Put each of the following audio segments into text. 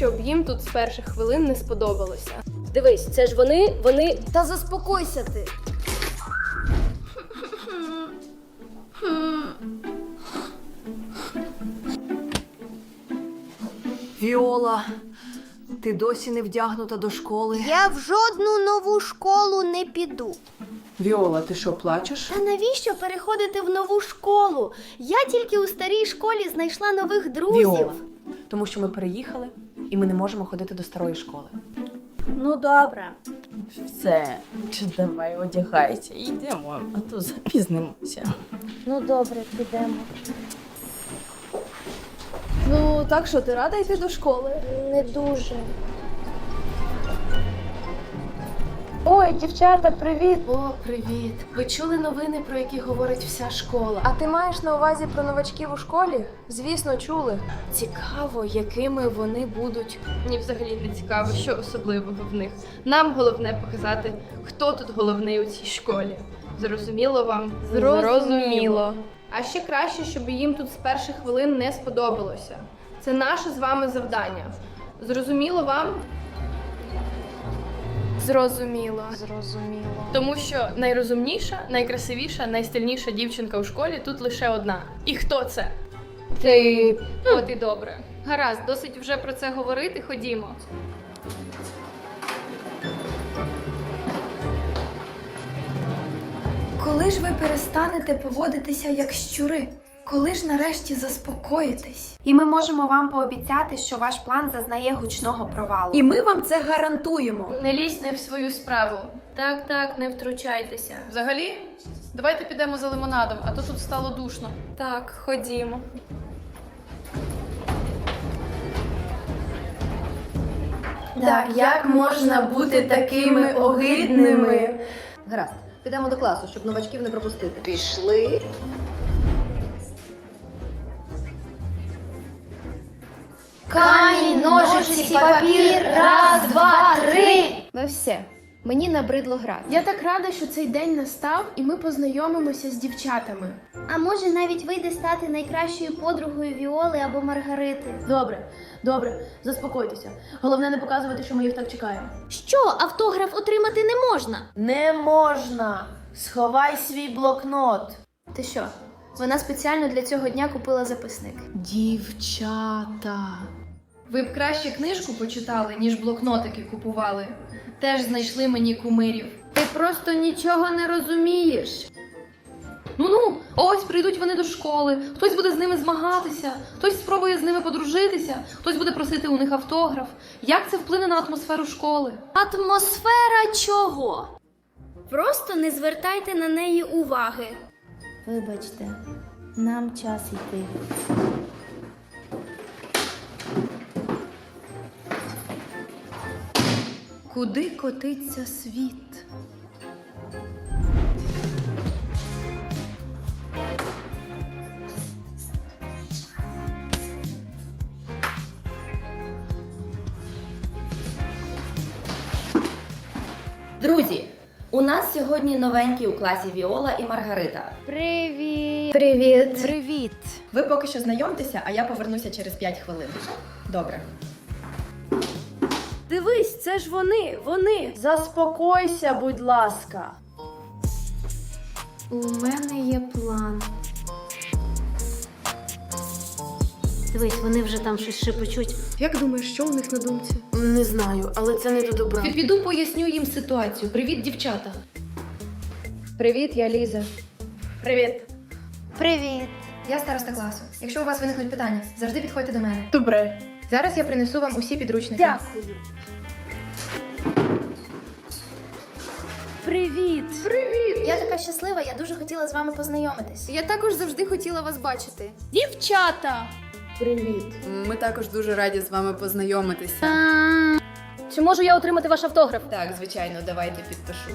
щоб їм тут з перших хвилин не сподобалося. Дивись, це ж вони, вони. Та заспокойся ти. Віола, ти досі не вдягнута до школи. Я в жодну нову школу не піду. Віола, ти що, плачеш? Та навіщо переходити в нову школу? Я тільки у старій школі знайшла нових друзів. Віола. Тому що ми переїхали і ми не можемо ходити до старої школи. Ну добре. Все, чи давай одягайся, йдемо, а то запізнимося. Ну добре, підемо. Ну, так що ти рада йти до школи? Не дуже. Ой, дівчата, привіт! О, привіт! Ви чули новини, про які говорить вся школа? А ти маєш на увазі про новачків у школі? Звісно, чули. Цікаво, якими вони будуть. Мені взагалі не цікаво, що особливого в них. Нам головне показати, хто тут головний у цій школі. Зрозуміло вам? Зрозуміло. А ще краще, щоб їм тут з перших хвилин не сподобалося. Це наше з вами завдання. Зрозуміло вам? Зрозуміло. Зрозуміло. Тому що найрозумніша, найкрасивіша, найстильніша дівчинка у школі тут лише одна. І хто це? Ти. От і добре. Гаразд, досить вже про це говорити. Ходімо. Коли ж ви перестанете поводитися як щури? Коли ж нарешті заспокоїтесь? І ми можемо вам пообіцяти, що ваш план зазнає гучного провалу. І ми вам це гарантуємо. Не лізь не в свою справу. Так, так, не втручайтеся. Взагалі, давайте підемо за лимонадом, а то тут стало душно. Так, ходімо. Так, як можна бути такими огидними? Гаразд, підемо до класу, щоб новачків не пропустити. Пішли. Камінь, ножиці, папір, раз, два, три. Ну все, мені набридло грати. Я так рада, що цей день настав, і ми познайомимося з дівчатами. А може навіть вийде стати найкращою подругою Віоли або Маргарити. Добре, добре, заспокойтеся. Головне не показувати, що ми їх так чекаємо. Що, автограф отримати не можна? Не можна! Сховай свій блокнот. Ти що? Вона спеціально для цього дня купила записник. Дівчата. Ви б краще книжку почитали, ніж блокнотики купували. Теж знайшли мені кумирів. Ти просто нічого не розумієш. Ну ну, ось прийдуть вони до школи, хтось буде з ними змагатися, хтось спробує з ними подружитися, хтось буде просити у них автограф. Як це вплине на атмосферу школи? Атмосфера чого? Просто не звертайте на неї уваги. Вибачте, нам час йти. Куди котиться світ? Друзі, у нас сьогодні новенькі у класі Віола і Маргарита. Привіт. Привіт. Привіт! Ви поки що знайомтеся, а я повернуся через 5 хвилин. Добре. Дивись, це ж вони, вони. Заспокойся, будь ласка. У мене є план. Дивись, вони вже там щось шепочуть. Як думаєш, що у них на думці? Не знаю, але це не до добра. Піду поясню їм ситуацію. Привіт, дівчата. Привіт, я Ліза. Привіт. Привіт. Я староста класу. Якщо у вас виникнуть питання, завжди підходьте до мене. Добре. Зараз я принесу вам усі підручники. Дякую. Привіт. Привіт! Я така щаслива, я дуже хотіла з вами познайомитись. Я також завжди хотіла вас бачити. Дівчата! Привіт! Ми також дуже раді з вами познайомитися. Чи можу я отримати ваш автограф? Так, звичайно, давайте підпишу.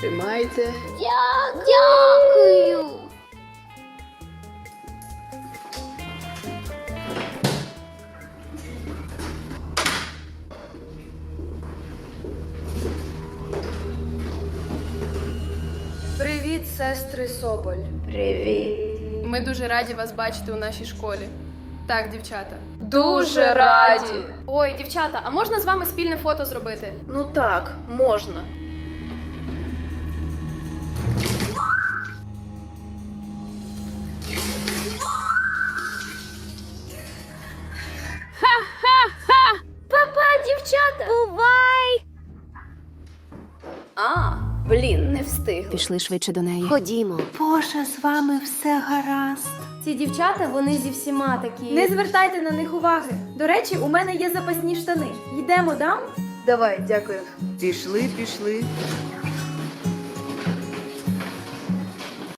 Тримайте. Дякую. Сестри Соболь. Привіт. Ми дуже раді вас бачити у нашій школі. Так, дівчата. Дуже раді. Ой, дівчата, а можна з вами спільне фото зробити? Ну так, можна. Блін, не встигли. Пішли швидше до неї. Ходімо. Боже, з вами все гаразд. Ці дівчата, вони зі всіма такі. Не звертайте на них уваги. До речі, у мене є запасні штани. Йдемо, дам? Давай, дякую. Пішли, пішли.